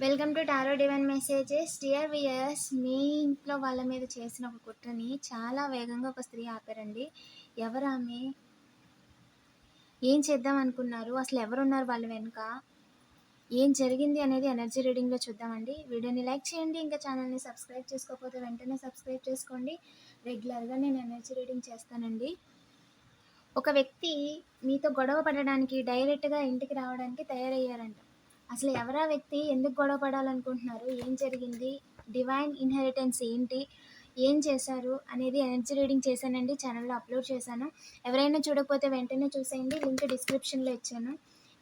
Welcome to tarot divine messages dear viewers మీ ఇంట్లో వాళ్ళ మీద చేసిన ఒక కుట్రని చాలా వేగంగా ఒక స్త్రీ ఆపారండి. ఎవరు ఆమె? ఏం చేద్దాం అనుకున్నారు? అసలు ఎవరున్నారు వాళ్ళ వెనుక? ఏం జరిగింది అనేది ఎనర్జీ రీడింగ్లో చూద్దామండి. వీడియోని లైక్ చేయండి ఇంకా ఛానల్ని సబ్స్క్రైబ్ చేసుకోకపోతే వెంటనే సబ్స్క్రైబ్ చేసుకోండి. రెగ్యులర్గా నేను ఎనర్జీ రీడింగ్ చేస్తానండి. ఒక వ్యక్తి మీతో గొడవ పడడానికి డైరెక్ట్గా ఇంటికి రావడానికి తయారయ్యారంట. అసలు ఎవరా వ్యక్తి ఎందుకు గొడవ పడాలనుకుంటున్నారు? ఏం జరిగింది? డివైన్ ఇన్హెరిటెన్స్ ఏంటి? ఏం చేశారు? అనేది ఎనర్జీ రీడింగ్ చేశానండి. ఛానల్లో అప్లోడ్ చేశాను. ఎవరైనా చూడకపోతే వెంటనే చూసేయండి. లింక్ డిస్క్రిప్షన్లో ఇచ్చాను.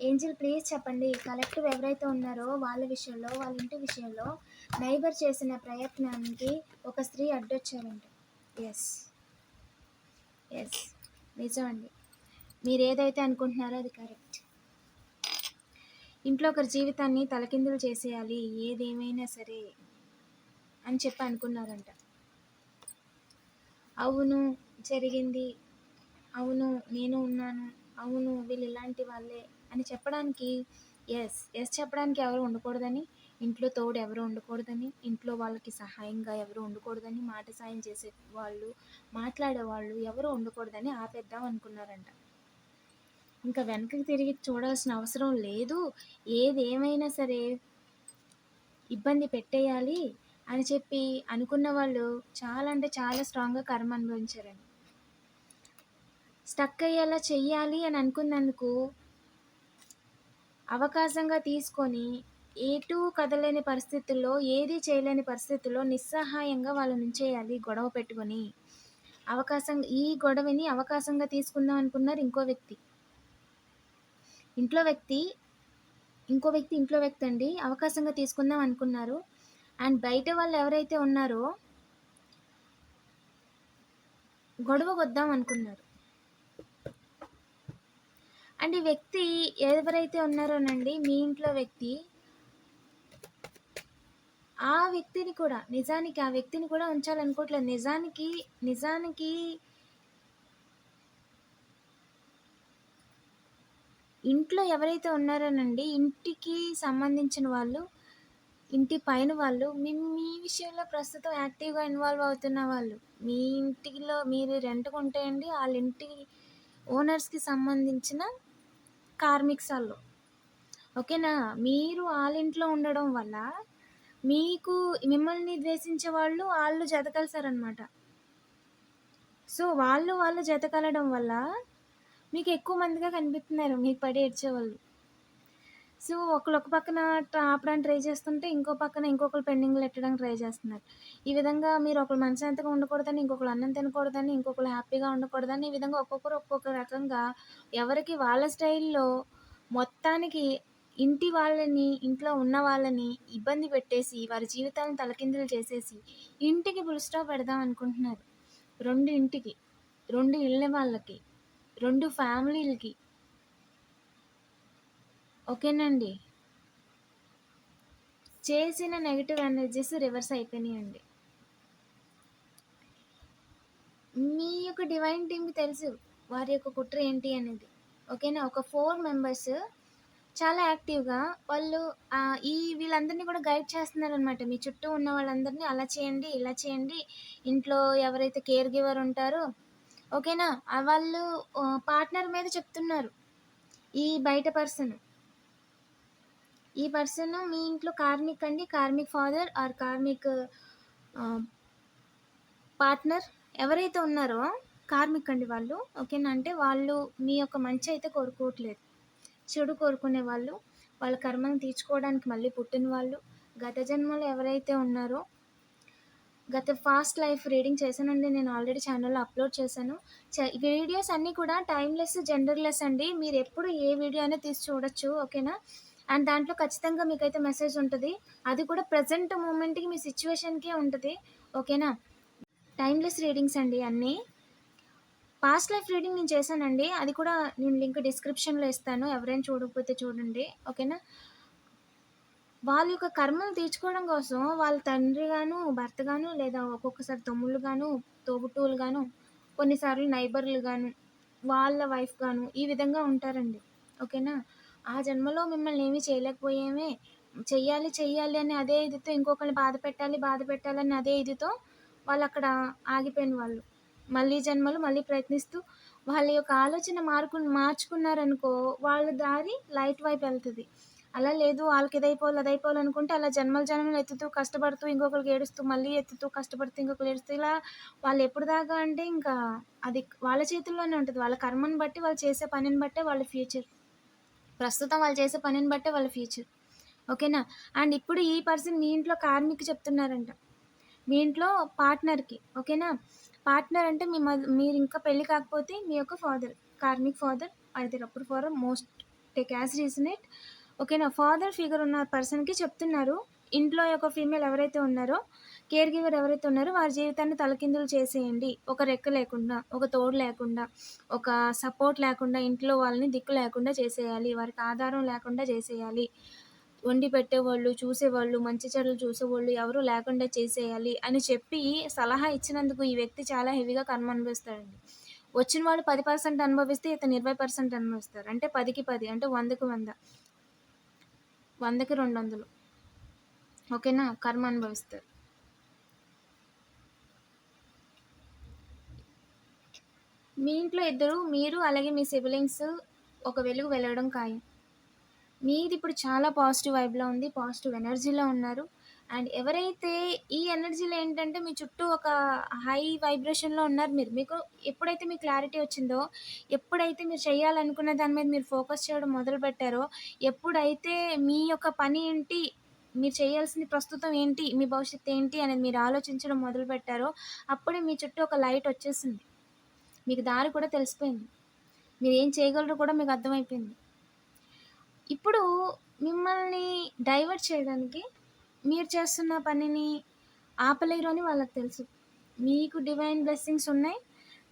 ఏంజిల్ ప్లీజ్ చెప్పండి. కలెక్టివ్ ఎవరైతే ఉన్నారో వాళ్ళ విషయంలో వాళ్ళ ఇంటి విషయంలో నైబర్ చేసిన ప్రయత్నానికి ఒక స్త్రీ అడ్డొచ్చారంట. ఎస్ ఎస్ నిజం అండి మీరు ఏదైతే అనుకుంటున్నారో అది కరెక్ట్. ఇంట్లో ఒకరి జీవితాన్ని తలకిందులు చేసేయాలి ఏదేమైనా సరే అని చెప్పి అనుకున్నారంట. అవును జరిగింది. అవును నేను ఉన్నాను. అవును వీళ్ళు ఇలాంటి వాళ్ళే అని చెప్పడానికి ఎస్ ఎస్ చెప్పడానికి ఎవరు ఉండకూడదని ఇంట్లో తోడు ఎవరు ఉండకూడదని ఇంట్లో వాళ్ళకి సహాయంగా ఎవరు ఉండకూడదని మాట సాయం చేసే వాళ్ళు మాట్లాడే వాళ్ళు ఎవరు ఉండకూడదని ఆపేద్దాం అనుకున్నారంట. ఇంకా వెనక్కి తిరిగి చూడాల్సిన అవసరం లేదు. ఏది ఏమైనా సరే ఇబ్బంది పెట్టేయాలి అని చెప్పి అనుకున్న వాళ్ళు చాలా అంటే చాలా స్ట్రాంగ్గా కర్మ అనుభవించారండి. స్టక్ అయ్యేలా చెయ్యాలి అని అనుకున్నందుకు అవకాశంగా తీసుకొని ఎటు కదలేని పరిస్థితుల్లో ఏది చేయలేని పరిస్థితుల్లో నిస్సహాయంగా వాళ్ళు నుంచేయాలి గొడవ పెట్టుకొని. అవకాశం ఈ గొడవని అవకాశంగా తీసుకుందాం అనుకున్నారు ఇంకో వ్యక్తి. ఇంట్లో వ్యక్తి ఇంకో వ్యక్తి ఇంట్లో వ్యక్తి అండి అవకాశంగా తీసుకుందాం అనుకున్నారు. అండ్ బయట వాళ్ళు ఎవరైతే ఉన్నారో గొడవ కొద్దాం అనుకున్నారు. అండ్ ఈ వ్యక్తి ఎవరైతే ఉన్నారోనండి మీ ఇంట్లో వ్యక్తి ఆ వ్యక్తిని కూడా నిజానికి ఆ వ్యక్తిని కూడా ఉంచాలనుకోవట్లేదు. నిజానికి నిజానికి ఇంట్లో ఎవరైతే ఉన్నారోనండి ఇంటికి సంబంధించిన వాళ్ళు ఇంటి పైన వాళ్ళు మీ మీ విషయంలో ప్రస్తుతం యాక్టివ్గా ఇన్వాల్వ్ అవుతున్న వాళ్ళు. మీ ఇంటిలో మీరు రెంట్కి ఉంటే అండి వాళ్ళ ఇంటి ఓనర్స్కి సంబంధించిన కార్మిక్స్ వాళ్ళు. ఓకేనా? మీరు వాళ్ళ ఇంట్లో ఉండడం వల్ల మీకు మిమ్మల్ని ద్వేషించే వాళ్ళు వాళ్ళు జతకలిసారనమాట సో వాళ్ళు వాళ్ళు జతకలడం వల్ల మీకు ఎక్కువ మందిగా కనిపిస్తున్నారు మీకు పడి ఏడ్చేవాళ్ళు. సో ఒకళ్ళు ఒక పక్కన ఆపడానికి ట్రై చేస్తుంటే ఇంకో పక్కన ఇంకొకరు పెండింగ్లు పెట్టడానికి ట్రై చేస్తున్నారు. ఈ విధంగా మీరు ఒకరు మనశాంతిగా ఉండకూడదని ఇంకొకరు అన్నం తినకూడదని ఇంకొకరు హ్యాపీగా ఉండకూడదని ఈ విధంగా ఒక్కొక్కరు ఒక్కొక్క రకంగా ఎవరికి వాళ్ళ స్టైల్లో మొత్తానికి ఇంటి వాళ్ళని ఇంట్లో ఉన్న వాళ్ళని ఇబ్బంది పెట్టేసి వారి జీవితాలను తలకిందులు చేసేసి ఇంటికి ఫుల్ స్టాప్ పెడదాం అనుకుంటున్నారు. రెండు ఇంటికి రెండు ఇళ్ళ వాళ్ళకి. రెండు ఫ్యామిలీలకి. ఓకేనండి? చేసిన నెగిటివ్ ఎనర్జీస్ రివర్స్ అయిపోయినాయండి. మీ యొక్క డివైన్ టీమ్కి తెలుసు వారి యొక్క కుట్ర ఏంటి అనేది. ఓకేనా? ఒక ఫోర్ మెంబర్స్ చాలా యాక్టివ్గా వాళ్ళు ఈ వీళ్ళందరినీ కూడా గైడ్ చేస్తున్నారు అనమాట మీ చుట్టూ ఉన్న వాళ్ళందరినీ అలా చేయండి ఇలా చేయండి. ఇంట్లో ఎవరైతే కేర్ గివర్ ఉంటారో ఓకేనా? వాళ్ళు పార్ట్నర్ మీద చెప్తున్నారు. ఈ బయట పర్సన్. ఈ పర్సన్ మీ ఇంట్లో కార్మిక్ అండి. Karmic father or karmic partner. ఎవరైతే ఉన్నారో కార్మిక్ అండి వాళ్ళు ఓకేనా? అంటే వాళ్ళు మీ యొక్క మంచి అయితే కోరుకోవట్లేదు. చెడు కోరుకునే వాళ్ళు వాళ్ళ కర్మను తీర్చుకోవడానికి మళ్ళీ పుట్టిన వాళ్ళు గత జన్మలో ఎవరైతే ఉన్నారో గత ఫాస్ట్ లైఫ్ రీడింగ్ చేశానండి. నేను ఆల్రెడీ ఛానల్లో అప్లోడ్ చేశాను. వీడియోస్ అన్నీ కూడా టైమ్లెస్ జెండర్లెస్ అండి. మీరు ఎప్పుడు ఏ వీడియో అయినా తీసి చూడొచ్చు ఓకేనా? అండ్ దాంట్లో ఖచ్చితంగా మీకైతే మెసేజ్ ఉంటుంది. అది కూడా ప్రజెంట్ మూమెంట్కి మీ సిచ్యువేషన్కే ఉంటుంది ఓకేనా? టైమ్లెస్ రీడింగ్స్ అండి అన్నీ. పాస్ట్ లైఫ్ రీడింగ్ నేను చేశానండి. అది కూడా నేను లింక్ డిస్క్రిప్షన్లో ఇస్తాను. ఎవరైనా చూడకపోతే చూడండి ఓకేనా? వాళ్ళ యొక్క కర్మలు తీర్చుకోవడం కోసం వాళ్ళ తండ్రి గాను భర్త గాను లేదా ఒక్కొక్కసారి తమ్ముళ్ళు గాను తోబుట్టువులు గాను కొన్నిసార్లు నైబర్లు గాను వాళ్ళ వైఫ్ గాను ఈ విధంగా ఉంటారండి. ఓకేనా? ఆ జన్మలో మిమ్మల్ని ఏమీ చేయలేకపోయామే. చెయ్యాలి చెయ్యాలి అని అదే ఇదితో ఇంకొకరిని బాధ పెట్టాలి బాధ పెట్టాలని అదే ఇదితో వాళ్ళు అక్కడ ఆగిపోయిన వాళ్ళు. మళ్ళీ జన్మలు మళ్ళీ ప్రయత్నిస్తూ వాళ్ళ యొక్క ఆలోచన మార్కు మార్చుకున్నారనుకో వాళ్ళ దారి లైట్ వైపు వెళ్తుంది. అలా లేదు వాళ్ళకి ఇదైపోవాలి అదైపోవాలి అనుకుంటే అలా జన్మల జన్మలు ఎత్తుతూ కష్టపడుతూ ఇంకొకరికి ఏడుస్తూ మళ్ళీ ఎత్తుతూ కష్టపడుతూ ఇంకొకరు ఏడుస్తూ ఇలా వాళ్ళు ఎప్పుడు దాకా అంటే ఇంకా అది వాళ్ళ చేతుల్లోనే ఉంటుంది. వాళ్ళ కర్మని బట్టి వాళ్ళు చేసే పనిని బట్టే వాళ్ళ ఫ్యూచర్. ప్రస్తుతం వాళ్ళు చేసే పనిని బట్టే వాళ్ళ ఫ్యూచర్. ఓకేనా? అండ్ ఇప్పుడు ఈ పర్సన్ మీ ఇంట్లో కార్మిక్ చెప్తున్నారంట. మీ ఇంట్లో పార్ట్నర్కి ఓకేనా? పార్ట్నర్ అంటే మీ మీరు ఇంకా పెళ్ళి కాకపోతే మీ యొక్క ఫాదర్ కార్మిక్ ఫాదర్ ఐదర్ అప్పుడు for most take as reason it. ఓకేనా? ఫాదర్ ఫిగర్ ఉన్న పర్సన్కి చెప్తున్నారు. ఇంట్లో యొక్క ఫీమేల్ ఎవరైతే ఉన్నారో కేర్ గివర్ ఎవరైతే ఉన్నారో వారి జీవితాన్ని తలకిందులు చేసేయండి. ఒక రెక్క లేకుండా ఒక తోడు లేకుండా ఒక సపోర్ట్ లేకుండా ఇంట్లో వాళ్ళని దిక్కు లేకుండా చేసేయాలి. వారికి ఆధారం లేకుండా చేసేయాలి. వండి పెట్టేవాళ్ళు చూసేవాళ్ళు మంచి చెడులు చూసేవాళ్ళు ఎవరు లేకుండా చేసేయాలి అని చెప్పి సలహా ఇచ్చినందుకు ఈ వ్యక్తి చాలా హెవీగా కర్మ అనుభవిస్తాడండి. వచ్చిన వాళ్ళు పది పర్సెంట్ అనుభవిస్తే ఇతను ఇరవై పర్సెంట్ అనుభవిస్తారు. అంటే పదికి పది అంటే వందకు వంద. వందకి రెండు వందలు ఓకేనా? కర్మ అనుభవిస్తారు. మీ ఇంట్లో ఇద్దరు మీరు అలాగే మీ సిబ్లింగ్స్ ఒక వెలుగు వెళ్ళడం ఖాయం. మీది ఇప్పుడు చాలా పాజిటివ్ వైబ్లో ఉంది పాజిటివ్ ఎనర్జీలో ఉన్నారు. అండ్ ఎవరైతే ఈ ఎనర్జీలో ఏంటంటే మీ చుట్టూ ఒక హై వైబ్రేషన్లో ఉన్నారు మీరు మీకు ఎప్పుడైతే మీ క్లారిటీ వచ్చిందో ఎప్పుడైతే మీరు చేయాలనుకున్న దాని మీద మీరు ఫోకస్ చేయడం మొదలుపెట్టారో ఎప్పుడైతే మీ యొక్క పని ఏంటి మీరు చేయాల్సింది ప్రస్తుతం ఏంటి మీ భవిష్యత్తు ఏంటి అనేది మీరు ఆలోచించడం మొదలుపెట్టారో అప్పుడే మీ చుట్టూ ఒక లైట్ వచ్చేసింది. మీకు దారి కూడా తెలిసిపోయింది. మీరు ఏం చేయగలరో కూడా మీకు అర్థమైపోయింది. ఇప్పుడు మిమ్మల్ని డైవర్ట్ చేయడానికి మీరు చేస్తున్న పనిని ఆపలేరు అని వాళ్ళకి తెలుసు. మీకు డివైన్ బ్లెస్సింగ్స్ ఉన్నాయి.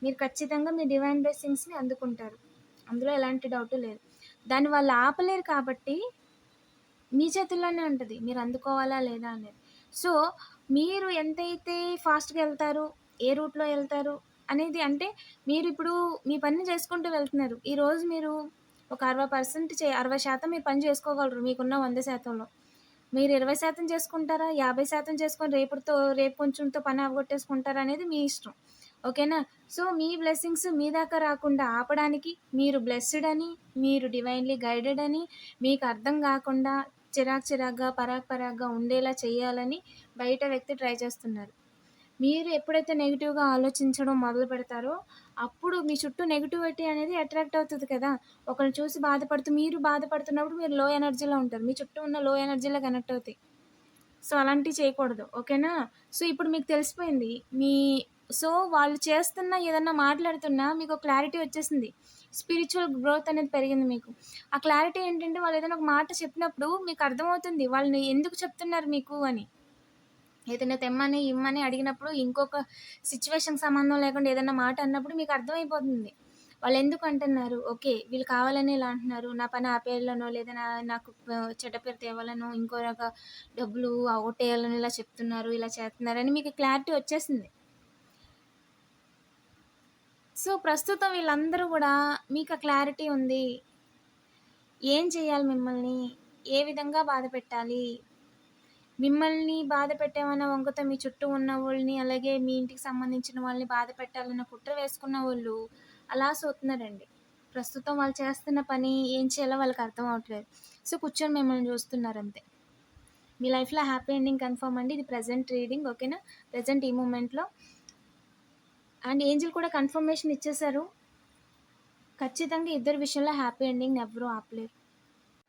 మీరు ఖచ్చితంగా మీ డివైన్ బ్లెస్సింగ్స్ని అందుకుంటారు. అందులో ఎలాంటి డౌట్ లేదు. దాన్ని వాళ్ళు ఆపలేరు కాబట్టి మీ చేతుల్లోనే ఉంటుంది. మీరు అందుకోవాలా లేదా అనేది. సో మీరు ఎంతైతే ఫాస్ట్గా వెళ్తారు ఏ రూట్లో వెళ్తారు అనేది అంటే మీరు ఇప్పుడు మీ పని చేసుకుంటూ వెళ్తున్నారు. ఈరోజు మీరు ఒక అరవై పర్సెంట్ చే అరవై శాతం మీరు పని చేసుకోగలరు. మీకున్న వంద శాతంలో. మీరు ఇరవై శాతం చేసుకుంటారా? యాభై శాతం చేసుకొని రేపుతో రేపు కొంచెంతో పని అవగొట్టేసుకుంటారా అనేది మీ ఇష్టం. ఓకేనా? సో మీ బ్లెస్సింగ్స్ మీ దాకా రాకుండా ఆపడానికి మీరు బ్లెస్డ్ అని మీరు డివైన్లీ గైడెడ్ అని మీకు అర్థం కాకుండా చిరాక్ చిరాగ్గా పరాక్ పరాగ్గా ఉండేలా చేయాలని బయట వ్యక్తి ట్రై చేస్తున్నారు. మీరు ఎప్పుడైతే నెగిటివ్గా ఆలోచించడం మొదలు పెడతారో అప్పుడు మీ చుట్టూ నెగిటివిటీ అనేది అట్రాక్ట్ అవుతుంది కదా. ఒకరిని చూసి బాధపడుతూ మీరు బాధపడుతున్నప్పుడు మీరు లో ఎనర్జీలో ఉంటారు. మీ చుట్టూ ఉన్న లో ఎనర్జీలో కనెక్ట్ అవుతాయి. సో అలాంటివి చేయకూడదు. ఓకేనా? సో ఇప్పుడు మీకు తెలిసిపోయింది. మీ సో వాళ్ళు చేస్తున్న ఏదన్నా మాట్లాడుతున్నా మీకు క్లారిటీ వచ్చేసింది. స్పిరిచువల్ గ్రోత్ అనేది పెరిగింది మీకు. ఆ క్లారిటీ ఏంటంటే వాళ్ళు ఏదైనా ఒక మాట చెప్పినప్పుడు మీకు అర్థమవుతుంది. వాళ్ళని ఎందుకు చెప్తున్నారు మీకు అని. ఏదైనా తెమ్మని ఇమ్మని అడిగినప్పుడు ఇంకొక సిచ్యువేషన్ సంబంధం లేకుండా ఏదైనా మాట అన్నప్పుడు మీకు అర్థమైపోతుంది. వాళ్ళు ఎందుకు అంటున్నారు? ఓకే వీళ్ళు కావాలని ఇలా అంటున్నారు. నా పని ఆపేయాలనో లేదా నా నాకు చెడ్డ పేరు తేవాలనో ఇంకో రక డబ్బులు అవగొట్టేయాలని ఇలా చెప్తున్నారు ఇలా చేస్తున్నారని మీకు క్లారిటీ వచ్చేసింది. సో ప్రస్తుతం వీళ్ళందరూ కూడా మీకు ఆ క్లారిటీ ఉంది. ఏం చేయాలి మిమ్మల్ని? ఏ విధంగా బాధ పెట్టాలి? మిమ్మల్ని బాధ పెట్టామన్న వంకతో మీ చుట్టూ ఉన్న వాళ్ళని అలాగే మీ ఇంటికి సంబంధించిన వాళ్ళని బాధ పెట్టాలన్న కుట్ర వేసుకున్న వాళ్ళు అలా సోతున్నారండి ప్రస్తుతం వాళ్ళు చేస్తున్న పని ఏం చేయాలో వాళ్ళకి అర్థం అవట్లేదు. సో కూర్చొని మిమ్మల్ని చూస్తున్నారు అంతే. మీ లైఫ్లో హ్యాపీ ఎండింగ్ కన్ఫర్మ్ అండి. ఇది ప్రజెంట్ రీడింగ్ ఓకేనా? ప్రజెంట్ ఈ మూమెంట్లో. అండ్ ఏంజిల్ కూడా కన్ఫర్మేషన్ ఇచ్చేశారు. ఖచ్చితంగా ఇద్దరు విషయంలో హ్యాపీ ఎండింగ్ ఎవరూ ఆపలేరు.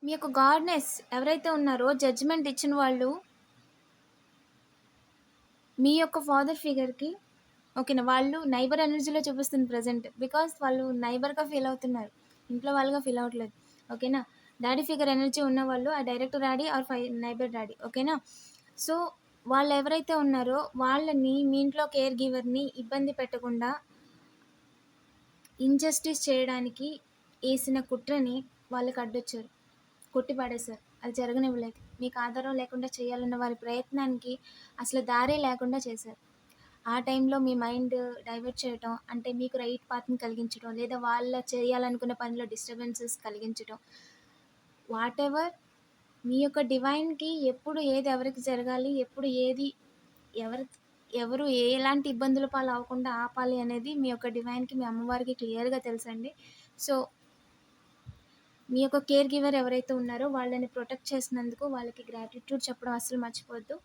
మీ యొక్క గాడ్నెస్ ఎవరైతే ఉన్నారో జడ్జిమెంట్ ఇచ్చిన వాళ్ళు మీ యొక్క ఫాదర్ ఫిగర్కి ఓకేనా వాళ్ళు నైబర్ ఎనర్జీలో చూపిస్తుంది ప్రజెంట్ బికాస్ వాళ్ళు నైబర్గా ఫీల్ అవుతున్నారు. ఇంట్లో వాళ్ళుగా ఫీల్ అవ్వట్లేదు. ఓకేనా డాడీ ఫిగర్ ఎనర్జీ ఉన్న వాళ్ళు ఆ డైరెక్ట్ డాడీ ఆర్ ఫై నైబర్ డాడీ ఓకేనా సో వాళ్ళు ఎవరైతే ఉన్నారో వాళ్ళని మీ ఇంట్లో కేర్ గివర్ని ఇబ్బంది పెట్టకుండా ఇన్జస్టిస్ చేయడానికి వేసిన కుట్రని వాళ్ళకి అడ్డొచ్చారు. కొట్టి పడేశారు అది జరగనివ్వలేదు. మీకు ఆధారం లేకుండా చేయాలన్న వారి ప్రయత్నానికి అసలు దారే లేకుండా చేశారు ఆ టైంలో మీ మైండ్ డైవర్ట్ చేయటం అంటే మీకు రైట్ పాత్ని కలిగించడం లేదా వాళ్ళ చేయాలనుకున్న పనిలో డిస్టర్బెన్సెస్ కలిగించడం వాట్ ఎవర్ మీ యొక్క డివైన్‌కి ఎప్పుడు ఏది ఎవరికి జరగాలి, ఎప్పుడు ఏది ఎవరి ఎవరు ఎలాంటి ఇబ్బందుల పాలు అవ్వకుండా ఆపాలి అనేది మీ యొక్క డివైన్‌కి, మీ అమ్మవారికి క్లియర్‌గా తెలుసండి. సో మీ యొక్క కేర్ గివర్ ఎవరైతే ఉన్నారో వాళ్ళని ప్రొటెక్ట్ చేసినందుకు వాళ్ళకి గ్రాటిట్యూడ్ చెప్పడం అసలు మర్చిపోవద్దు.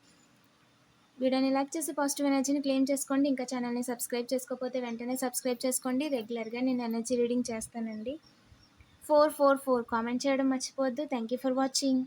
వీడియోని లైక్ చేసి పాజిటివ్ ఎనర్జీని క్లెయిమ్ చేసుకోండి. ఇంకా ఛానల్‌ని సబ్స్క్రైబ్ చేసుకోకపోతే వెంటనే సబ్స్క్రైబ్ చేసుకోండి. రెగ్యులర్‌గా నేను ఎనర్జీ రీడింగ్ చేస్తానండి. 444 కామెంట్ చేయడం మర్చిపోవద్దు. Thank you for watching.